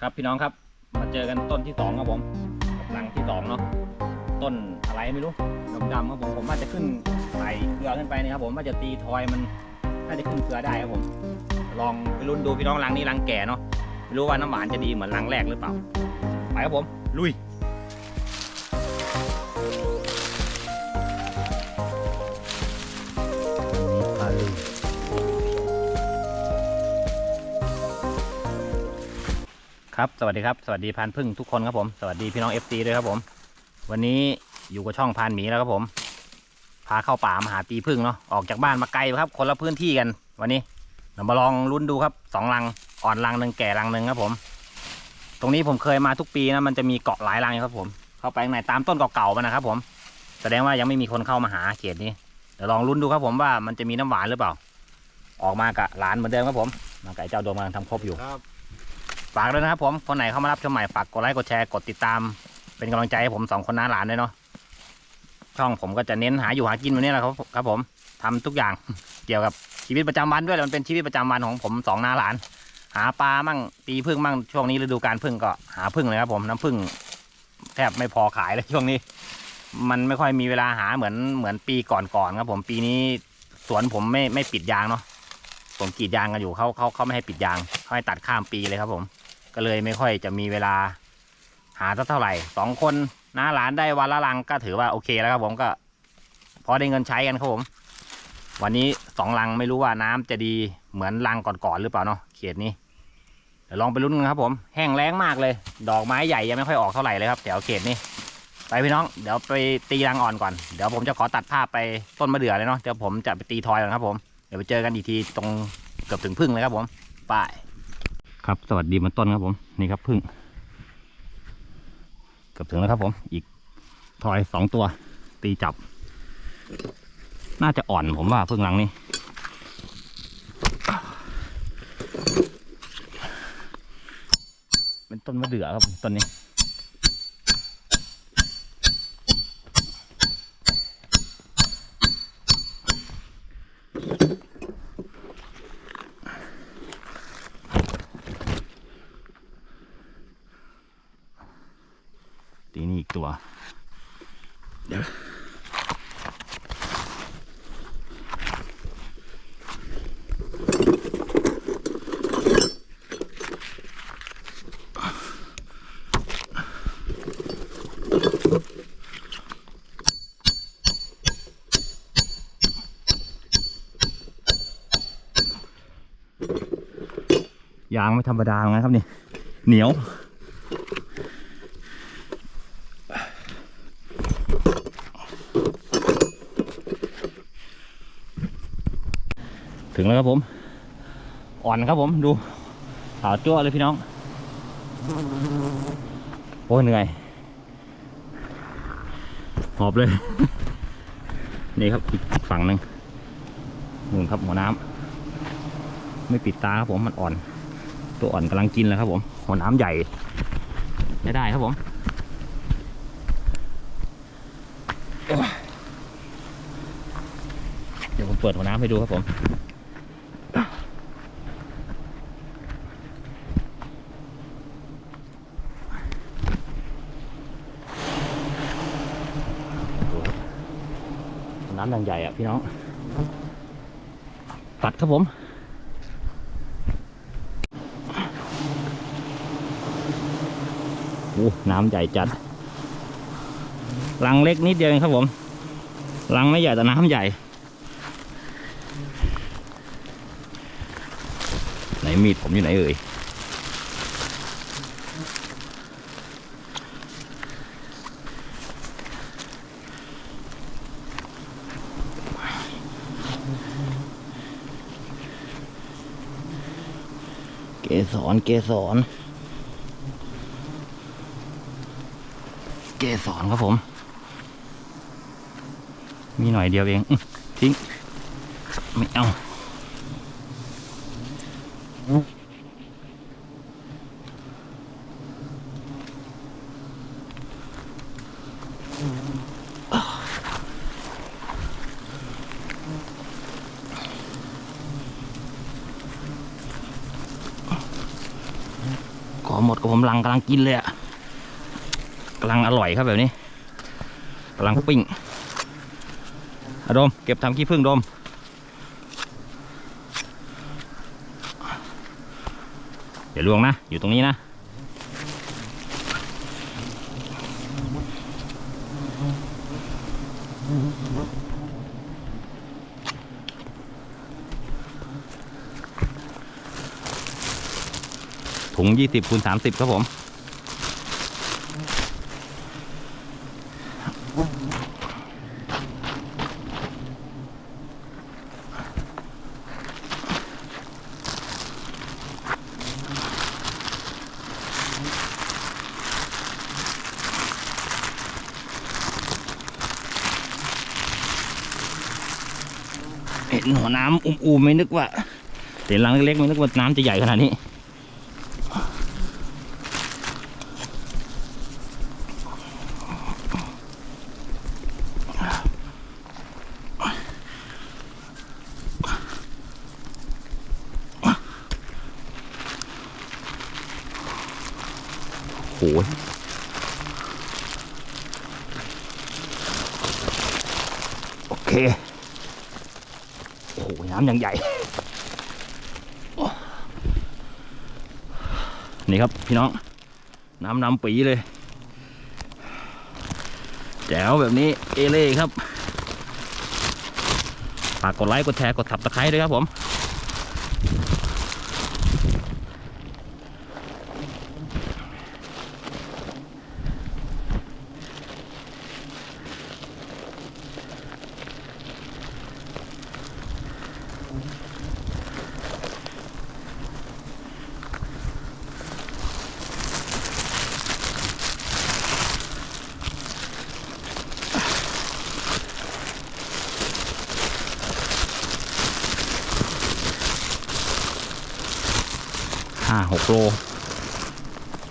ครับพี่น้องครับ มาเจอกันต้นที่สองครับผมกับหลังที่สองเนาะต้นอะไรไม่รู้ดำๆครับผมผมว่าจะขึ้นใส่เกลือขึ้นไปนะครับผมว่าจะตีทอยมันน่าจะขึ้นเกลือได้ครับผม ลองไปรุ่นดูพี่น้องรังนี้รังแก่เนาะไม่รู้ว่าน้ำหวานจะดีเหมือนรังแรกหรือเปล่า ไปครับผม ลุย ครับสวัสดีครับสวัสดีพานพึ่งทุกคนครับผมสวัสดีพี่น้อง FC ด้วยครับผม วันนี้อยู่กับช่องพานหมีแล้วครับผม พาเข้าป่ามาหาตีพึ่งเนาะออกจากบ้านมาไกลครับ คนละพื้นที่กัน วันนี้เรามาลองลุ้นดูครับสองรังอ่อนรังหนึ่งแก่รังหนึ่งครับผม ตรงนี้ผมเคยมาทุกปีนะมันจะมีเกาะหลายรังครับผม เข้าไปข้างในตามต้นเก่าๆมันนะครับ ผม แสดงว่ายังไม่มีคนเข้ามาหาเขตนี้เดี๋ยวลองลุ้นดูครับผมว่ามันจะมีน้ำหวานหรือเปล่า ออกมากับหลานเหมือนเดิมครับผมมาไก่เจ้าดมกำลังทำครบอยู่ครับ ฝากด้วยนะครับผมคนไหนเข้ามารับชมใหม่ฝากกดไลค์กดแชร์กดติดตาม เป็นกำลังใจให้ผมสองคนน้าหลานด้วยเนาะช่องผมก็จะเน้นหาอยู่หากินวันนี้แหละครับครับผมทำทุกอย่างเกี่ยวกับชีวิตประจำวันด้วยมันเป็นชีวิตประจำวันของผมสองน้าหลาน หาปลามั่งตีพึ่งมั่งช่วงนี้ฤดูการพึ่งก็หาพึ่งเลยครับผมน้ำพึ่งแทบไม่พอขายเลยช่วงนี้ มันไม่ค่อยมีเวลาหาเหมือนเหมือนปีก่อนๆครับผมปีนี้สวนผมไม่ไม่ปิดยางเนาะผมกรีดยางกันอยู่เขาเขาเขาไม่ให้ปิดยางเขาให้ตัดข้ามปีเลยครับผม ก็เลยไม่ค่อยจะมีเวลาหาสักเท่าไหร่สองคนน้าหลานได้วันละลังก็ถือว่าโอเคแล้วครับผมก็ พอได้เงินใช้กันครับผม วันนี้สองลังไม่รู้ว่าน้ำจะดีเหมือนลังก่อนๆหรือเปล่าเนาะเขตนี้เดี๋ยวลองไปลุ้นกันครับผม แห้งแล้งมากเลย ดอกไม้ใหญ่ยังไม่ค่อยออกเท่าไหร่เลยครับแถวเขตนี้ไปพี่น้องเดี๋ยวไปตีรังอ่อนก่อนเดี๋ยวผมจะขอตัดภาพไปต้นมะเดื่อเลยเนาะเดี๋ยวผมจะไปตีทอยก่อนครับผมเดี๋ยวไปเจอกันอีกทีตรงเกือบถึงพึ่งเลยครับผมไป ครับ สวัสดีมันต้นครับผม นี่ครับพึ่งเกือบถึงแล้วครับผม อีกทอยสองตัว ตีจับ น่าจะอ่อนผมว่าพึ่งหลังนี้เป็นต้นมะเดื่อครับต้นนี้ ตีนี่อีกตัว เดี๋ยวยางไม่ธรรมดาเหมือนกันครับนี่เหนียว ถึงแล้วครับผม อ่อนครับผมดูขาวจั่วเลยพี่น้อง โอ้เหนื่อย หอบเลย นี่ครับอีกฝั่งหนึ่งนู่นครับหัวน้ำไม่ปิดตาครับผมมันอ่อน ตัวอ่อนกำลังกินแล้วครับผม หัวน้ำใหญ่ ไม่ได้ครับผมเดี๋ยวผมเปิดหัวน้ำให้ดูครับผม น้ำดังใหญ่อะพี่น้อง ตัดครับผม โอ้น้ำใหญ่จัดรังเล็กนิดเดียวเองครับผมรังไม่ใหญ่แต่น้ำใหญ่ ไหนมีดผมอยู่ไหนเอ่ย สรเกสรเกสรครับผม มีหน่อยเดียวเองทิ้ง ไม่เอา ขอหมหมดกับผมลังกำลังกินเลยอะกำลังอร่อยครับแบบนี้กำลังปิ้งอดม เก็บทำขี้ผึ้งดมเดี๋ยวลวงนะ อยู่ตรงนี้นะ งยี่สิบคูณสามสิบครับผม เห็นหัวน้ำอุ้มๆไม่นึกว่าเห็นรังเล็กๆไม่นึกว่าน้ำจะใหญ่ขนาดนี้ โอ้ยโอเค โอ้โห น้ำยังใหญ่ นี่ครับพี่น้อง น้ำน้ำปีเลย แจ๋วแบบนี้ เอเล่ครับฝากกดไลค์ กดแชร์ กดทับตะไคร้ด้วยครับผม ห้าหกโล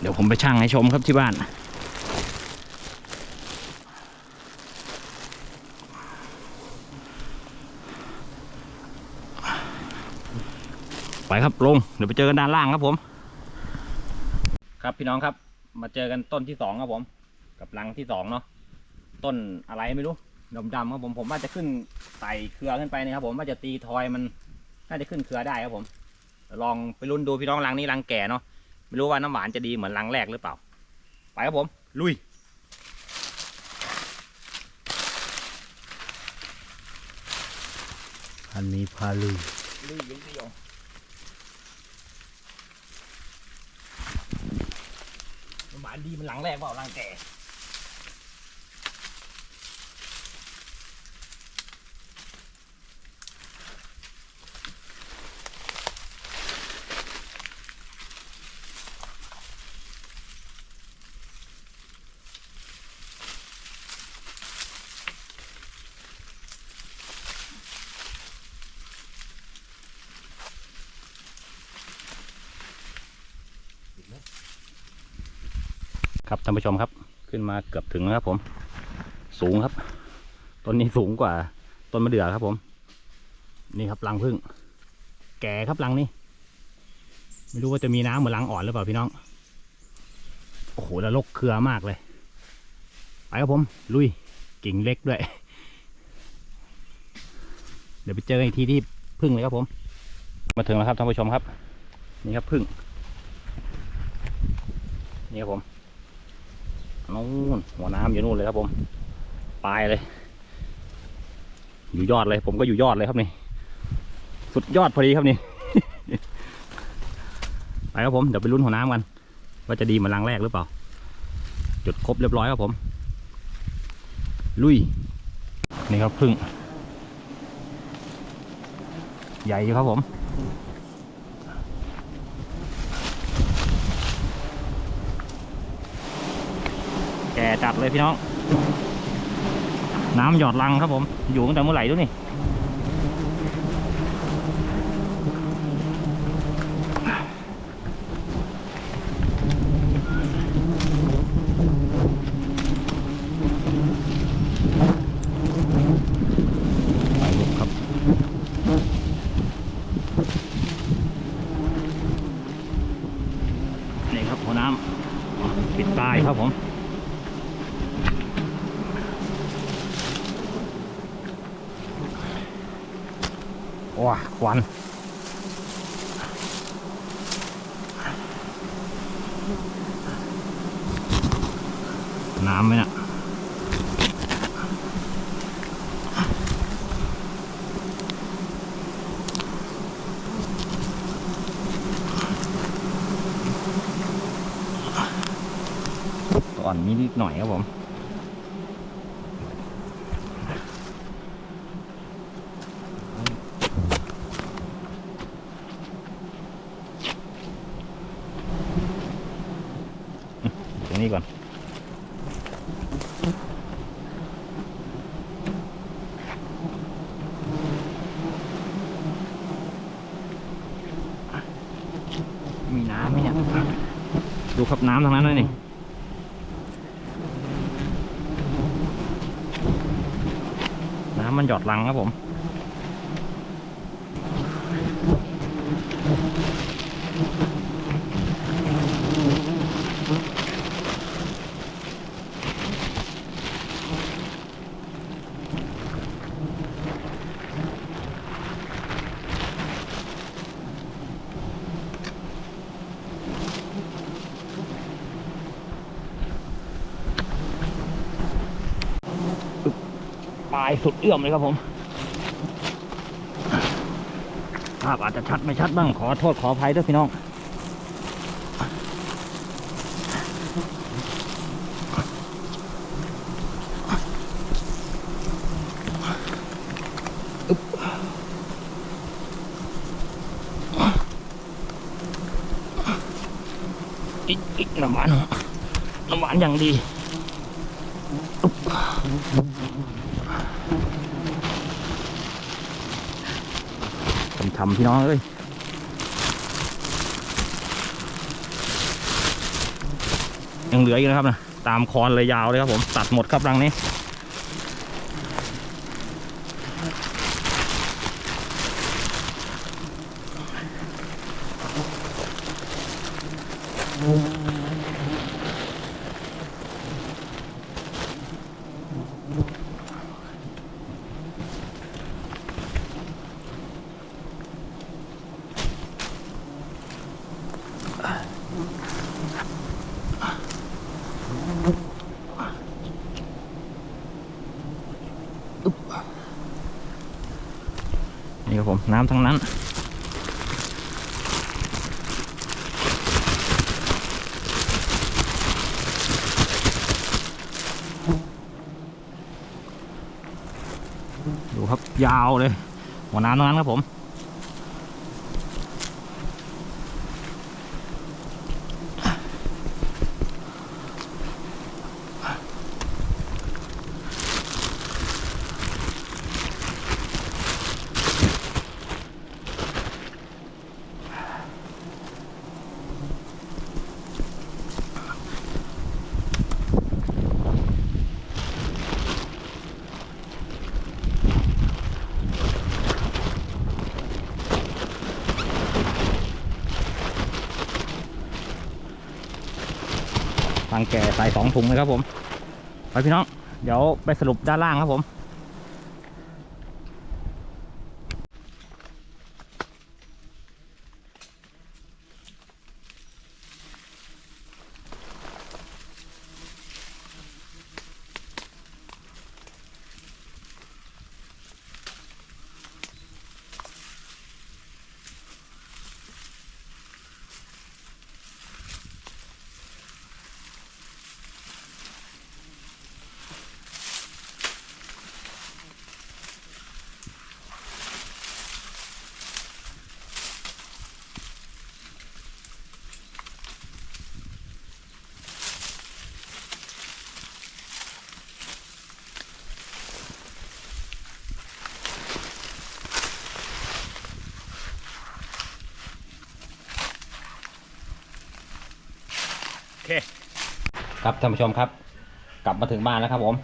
เดี๋ยวผมไปชั่งให้ชมครับที่บ้าน ไปครับลง เดี๋ยวไปเจอกันด้านล่างครับผม ครับพี่น้องครับ มาเจอกันต้นที่สองครับผม กับรังที่สองเนาะ ต้นอะไรไม่รู้ดำๆครับผม ผมว่าจะขึ้นไต่เครือขึ้นไปนะครับผมว่าจะตีทอยมันน่าจะขึ้นเครือได้ครับผม ลองไปลุ้นดูพี่น้องรังนี้รังแก่เนาะไม่รู้ว่าน้ำหวานจะดีเหมือนรังแรกหรือเปล่า ไปครับผม ลุยอันนี้พาลุยลุยยังเดียวน้ำหวานดีมันรังแรกเปล่ารังแก่ ครับท่านผู้ชมครับขึ้นมาเกือบถึงแล้วครับผม สูงครับต้นนี้สูงกว่าต้นมะเดื่อครับผม นี่ครับรังพึ่ง แก่ครับรังนี้ไม่รู้ว่าจะมีน้ำเหมือนรังอ่อนหรือเปล่าพี่น้องโอ้โหแล้วลกเครือมากเลย ไปครับผม ลุยกิ่งเล็กด้วย เดี๋ยวไปเจอกันอีกทีที่พึ่งเลยครับผม มาถึงแล้วครับท่านผู้ชมครับ นี่ครับพึ่งนี่ครับผม นู่นหัวน้ำอยู่นู่นเลยครับผมปลายเลย อยู่ยอดเลย ผมก็อยู่ยอดเลยครับนี่ สุดยอดพอดีครับนี่ ไปครับผมเดี๋ยวไปลุ้นหัวน้ำกัน ว่าจะดีเหมือนรังแรกหรือเปล่า จุดครบเรียบร้อยครับผม ลุย นี่ครับพึ่ง ใหญ่อยู่ครับผม จัดเลยพี่น้อง น้ำหยอดลังครับผม อยู่ตั้งแต่เมื่อไหร่ด้วยนี่ ไปลูกครับ นี่ครับหัวน้ำ ปิดตายครับผม วัน น้ำไหมนะก่อนมีนิดหน่อยครับผม ตรงนี้ก่อน มีน้ำไหมเนี่ย ดูครับน้ำทางนั้นเลยนี่น้ำมันหยอดลังครับผมายสุดเอื้อมเลยครับผม ภาพอาจจะชัดไม่ชัดบ้างขอโทษขออภัยด้วยพี่น้องอึ๊บอีกอีกน้ำหวานน้ำหวานอย่างดี ทำพี่น้องเอ้ยยังเหลืออยู่นะครับนะตามคอนเลยยาวเลยครับผมตัดหมดครับรังนี้ นี่ครับผมน้ำทั้งนั้น ดูครับยาวเลยหัวน้ำทั้งนั้นครับผมางแก่ใส่สองถุงเลยครับผม ไปพี่น้อง เดี๋ยวไปสรุปด้านล่างครับผม ครับท่านผู้ชมครับ กลับมาถึงบ้านแล้วครับ ผม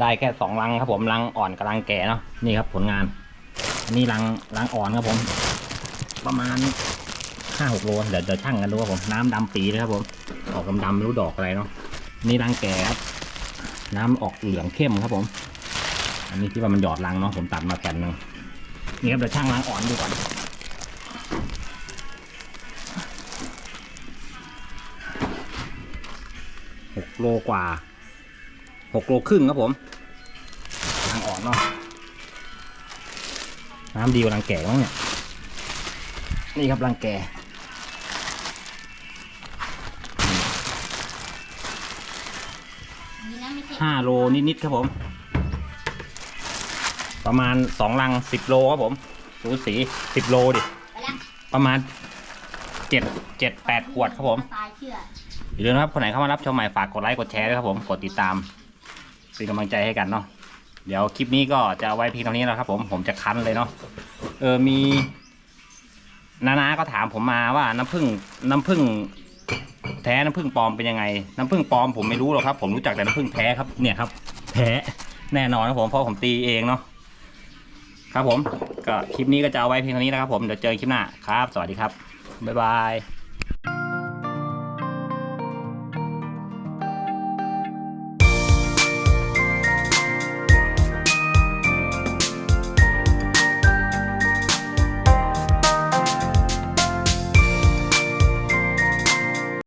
ได้แค่สองรังครับ ผมรังอ่อนกับรังแก่เนาะนี่ครับผลงานอันนี้รังรังอ่อนครับผม ประมาณห้าหกโลเดี๋ยวเดี๋ยวช่างกันดูครับผมน้ำดำปีเลยครับ ผมออกดำๆไม่รู้ดอกอะไรเนาะนี่รังแกครับน้ำออกเหลืองเข้มครับผม อันนี้ที่ว่ามันหยอดรังเนาะผมตัดมาแผ่นหนึ่งนี่ครับเดี๋ยวช่างรังอ่อนดูก่อน โลกว่าหกโลครึ่งครับผมรังอ่อนเนาะน้ำดีกว่ารังแก่มั้งเนี่ยนี่ครับรังแก่ห้าโลนิดๆครับผม ประมาณสองลังสิบโลครับผมสูสีสิบโลดิปละประมาณเจ็ดเจ็ดแปดขวดครับผมตายเชื่อ อย่าลืมนะครับคนไหนเข้ามารับชมใหม่ฝากกดไลค์กดแชร์ด้วยครับผมกดติดตามเป็นกำลังใจให้กันเนาะเดี๋ยวคลิปนี้ก็จะเอาไว้เพียงเท่านี้แล้วครับ ผมผมจะคั้นเลยเนาะเออมีนานาก็ถามผมมาว่าน้ำผึ้งน้ำผึ้งแท้น้ำผึ้งปลอมเป็นยังไง น้ำผึ้งปลอมผมไม่รู้หรอกครับ ผมรู้จักแต่น้ำผึ้งแท้ครับเนี่ยครับแท้แน่นอนครับผมเพราะผมตีเองเนาะครับผมก็คลิปนี้ก็จะเอาไว้เพียงเท่านี้นะครับผมเดี๋ยวเจอคลิปหน้าครับ สวัสดีครับบ๊ายบาย